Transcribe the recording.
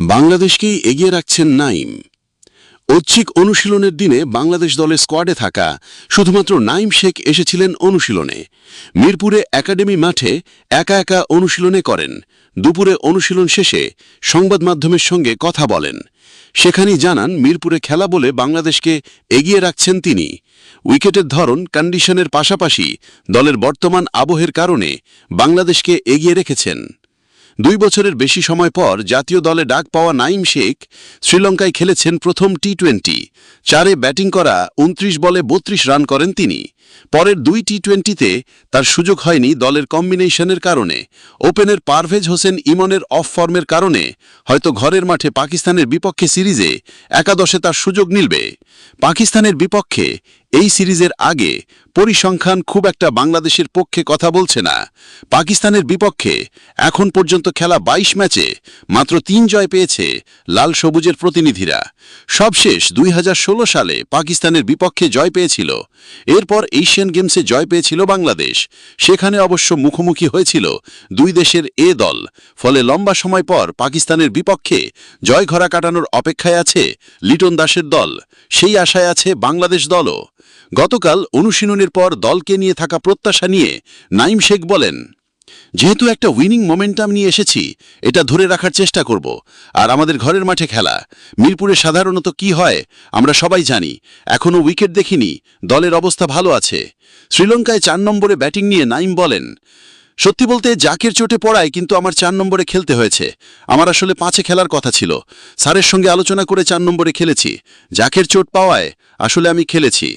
বাংলাদেশকেই এগিয়ে রাখছেন নাইম? ঐচ্ছিক অনুশীলনের দিনে বাংলাদেশ দলের স্কোয়াডে থাকা শুধুমাত্র নাইম শেখ এসেছিলেন অনুশীলনে। মিরপুরে একাডেমি মাঠে একা একা অনুশীলনে করেন। দুপুরে অনুশীলন শেষে সংবাদ মাধ্যমের সঙ্গে কথা বলেন। সেখানেই জানান, মিরপুরে খেলা বলে বাংলাদেশকে এগিয়ে রাখছেন তিনি। উইকেটের ধরন, কন্ডিশনের পাশাপাশি দলের বর্তমান আবহের কারণে বাংলাদেশকে এগিয়ে রেখেছেন। দুই বছরের বেশি সময় পর জাতীয় দলে ডাক পাওয়া নাইম শেখ শ্রীলঙ্কায় খেলেছেন প্রথম টি টোয়েন্টি চারে ব্যাটিং করা উনত্রিশ বলে বত্রিশ রান করেন তিনি। পরের দুই টি টোয়েন্টিতে তার সুযোগ হয়নি দলের কম্বিনেশনের কারণে। ওপেনের পারভেজ হোসেন ইমনের অফ ফর্মের কারণে হয়তো ঘরের মাঠে পাকিস্তানের বিপক্ষে সিরিজে একাদশে তার সুযোগ মিলবে। পাকিস্তানের বিপক্ষে এই সিরিজের আগে পরিসংখ্যান খুব একটা বাংলাদেশের পক্ষে কথা বলছে না। পাকিস্তানের বিপক্ষে এখন পর্যন্ত খেলা ২২ ম্যাচে মাত্র তিন জয় পেয়েছে লাল সবুজের প্রতিনিধিরা। সবশেষ দুই হাজার ষোলো সালে পাকিস্তানের বিপক্ষে জয় পেয়েছিল। এরপর এশিয়ান গেমসে জয় পেয়েছিল বাংলাদেশ। সেখানে অবশ্য মুখোমুখি হয়েছিল দুই দেশের এ দল। ফলে লম্বা সময় পর পাকিস্তানের বিপক্ষে জয় ঘরা কাটানোর অপেক্ষায় আছে লিটন দাসের দল। সেই আশায় আছে বাংলাদেশ দলও। গতকাল অনুশীলনের পর দলকে নিয়ে থাকা প্রত্যাশা নিয়ে নাইম শেখ বলেন, যেহেতু একটা উইনিং মোমেন্টাম নিয়ে এসেছি, এটা ধরে রাখার চেষ্টা করব। আর আমাদের ঘরের মাঠে খেলা। মিরপুরে সাধারণত কি হয়, আমরা সবাই জানি। এখনও উইকেট দেখিনি, দলের অবস্থা ভালো আছে। শ্রীলঙ্কায় চার নম্বরে ব্যাটিং নিয়ে নাইম বলেন, সত্যি বলতে জাকের চোটে পড়ায় কিন্তু আমার চার নম্বরে খেলতে হয়েছে। আমার আসলে পাঁচে খেলার কথা ছিল। স্যারের সঙ্গে আলোচনা করে চার নম্বরে খেলেছি। জাকের চোট পাওয়ায় আসলে আমি খেলেছি।